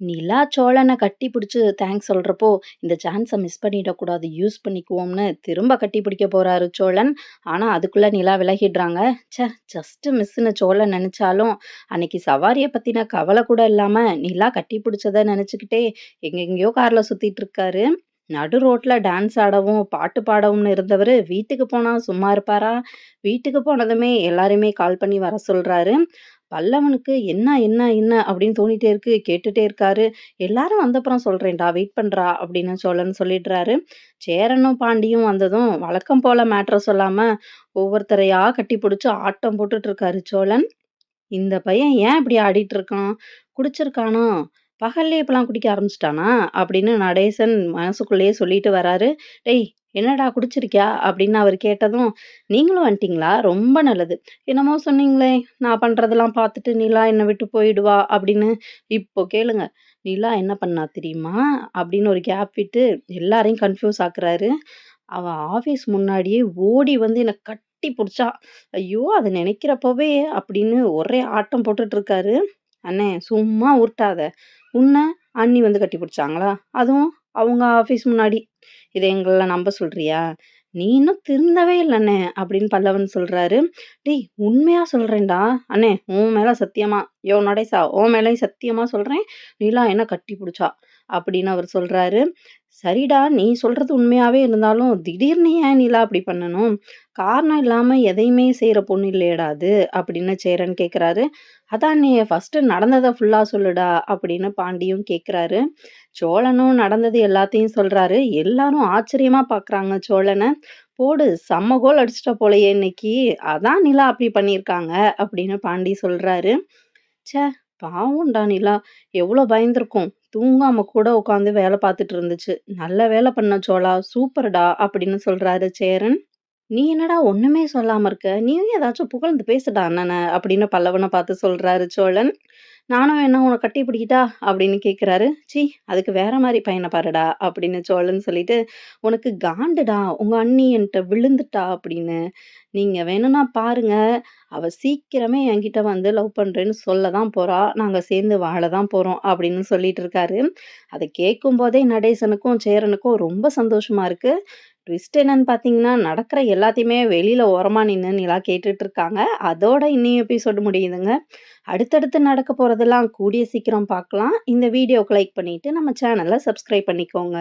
நிலா சோழனை கட்டி பிடிச்சி தேங்க்ஸ் சொல்கிறப்போ இந்த சான்ஸை மிஸ் பண்ணிடக்கூடாது. யூஸ் பண்ணிக்குவோம்னு திரும்ப கட்டி பிடிக்க போகிறாரு சோழன். ஆனால் அதுக்குள்ளே நிலா விலகிடுறாங்க. ச ஜஸ்ட்டு மிஸ்ஸுன்னு சோழன் நினச்சாலும் அன்னைக்கு சவாரியை பற்றின கவலை கூட இல்லாமல் நிலா கட்டி பிடிச்சதை நினச்சிக்கிட்டே எங்கெங்கேயோ காரில் சுற்றிட்டு இருக்காரு. நடு ரோட்டில் டான்ஸ் ஆடவும், பாட்டு பாடவும்னு இருந்தவர் வீட்டுக்கு போனால் சும்மா இருப்பாரா? வீட்டுக்கு போனதுமே எல்லாருமே கால் பண்ணி வர சொல்கிறாரு பல்லவனுக்கு என்ன என்ன என்ன அப்படின்னு தோணிட்டே இருக்கு. கேட்டுட்டே இருக்காரு. எல்லாரும் வந்தப்புறம் சொல்றேன்டா, வெயிட் பண்றா அப்படின்னு சோழன் சொல்லிடுறாரு. சேரனும் பாண்டியும் வந்ததும் வழக்கம் போல மேட்ரை சொல்லாம ஒவ்வொருத்தரையா கட்டி பிடிச்சி ஆட்டம் போட்டுட்டு இருக்காரு சோழன். இந்த பையன் ஏன் இப்படி ஆடிட்டு இருக்கான்? குடிச்சிருக்கானா? பகல்லே இப்பெல்லாம் குடிக்க ஆரம்பிச்சிட்டானா அப்படின்னு நடேசன் மனசுக்குள்ளேயே சொல்லிட்டு வராரு. டேய் என்னடா குடிச்சிருக்கியா? அப்படின்னு அவர் கேட்டதும், நீங்களும் வந்துட்டீங்களா? ரொம்ப நல்லது. என்னமோ சொன்னீங்களே, நான் பண்றதெல்லாம் பார்த்துட்டு நிலா என்னை விட்டு போயிடுவா அப்படின்னு. இப்போ கேளுங்க. நிலா என்ன பண்ணா தெரியுமா? அப்படின்னு ஒரு கேப் விட்டு எல்லாரையும் கன்ஃப்யூஸ் ஆக்குறாரு. அவ ஆஃபீஸ் முன்னாடியே ஓடி வந்து என்ன கட்டி புடிச்சா. ஐயோ! அத நினைக்கிறப்பவே அப்படின்னு ஒரே ஆட்டம் போட்டுட்டு இருக்காரு. அண்ணே சும்மா உருட்டாத. உன்ன அண்ணி வந்து கட்டி பிடிச்சாங்களா? அதுவும் அவங்க ஆஃபீஸ் முன்னாடி. இத எங்களை நம்ப சொல்றியா? நீ இன்னும் திருந்தவே இல்லைண்ணே அப்படின்னு பல்லவன் சொல்றாரு. டேய் உண்மையா சொல்றேன்டா. அண்ணே உன் மேல சத்தியமா. யோ நடேசா உன் மேலே சத்தியமா சொல்றேன். நிலா என்ன கட்டி புடிச்சா. அப்படின்னு அவர் சொல்றாரு. சரிடா நீ சொல்றது உண்மையாவே இருந்தாலும், திடீர்னு ஏன் நிலா அப்படி பண்ணணும்? காரணம் இல்லாம எதையுமே செய்ற பொண்ணு இல்லையேடா அது அப்படின்னு சேரன் கேட்குறாரு. அதான் நீ ஃபர்ஸ்ட்டு நடந்தத ஃபுல்லா சொல்லுடா அப்படின்னு பாண்டியும் கேட்குறாரு. சோழனும் நடந்தது எல்லாத்தையும் சொல்றாரு. எல்லாரும் ஆச்சரியமா பார்க்குறாங்க சோழன. போடு செம்ம கோல் அடிச்சிட்ட போலயே இன்னைக்கு. அதான் நிலா அப்படி பண்ணியிருக்காங்க அப்படின்னு பாண்டி சொல்றாரு. ச்சே! பாவம்டா நிலா. எவ்வளோ பயந்துருக்கும். தூங்காம கூட உட்காந்து வேலை பார்த்துட்டு இருந்துச்சு. நல்ல வேலை பண்ண சோழா. சூப்பர்டா அப்படின்னு சொல்றாரு சேரன். நீ என்னடா ஒண்ணுமே சொல்லாம இருக்க? நீயும் ஏதாச்சும் புகழ்ந்து பேசுடா அண்ணன அப்படின்னு பல்லவன பார்த்து சொல்றாரு சோழன். நானும் என்ன உன்ன கட்டி பிடிக்கிட்டா?" அப்படின்னு கேட்குறாரு. ச்சீ! அதுக்கு வேற மாரி பையன பாருடா அப்படின்னு சோழன் சொல்லிட்டு, உனக்கு காண்டுடா உங்க அண்ணி என்ட்ட விழுந்துட்டா அப்படின்னு. நீங்க வேணும்னா பாருங்க. அவ சீக்கிரமே என்கிட்ட வந்து லவ் பண்றேன்னு சொல்ல தான் போறா. நாங்க சேர்ந்து வாழ தான் போறோம் அப்படின்னு சொல்லிட்டு இருக்காரு. அத கேட்கும்போதே நடேசனுக்கும், சேரனுக்கும் ரொம்ப சந்தோஷமா இருக்கு. ட்விஸ்ட் என்னன்னு பார்த்தீங்கன்னா, நடக்கிற எல்லாத்தையுமே வெளியில் ஓரமாக நின்று நிலா கேட்டுட்டு இருக்காங்க. அதோட இன்னிய எபிசோடு முடியுதுங்க. அடுத்தடுத்து நடக்க போகிறதெல்லாம் கூடிய சீக்கிரம் பார்க்கலாம். இந்த வீடியோக்கு லைக் பண்ணிவிட்டு நம்ம சேனலை சப்ஸ்கிரைப் பண்ணிக்கோங்க.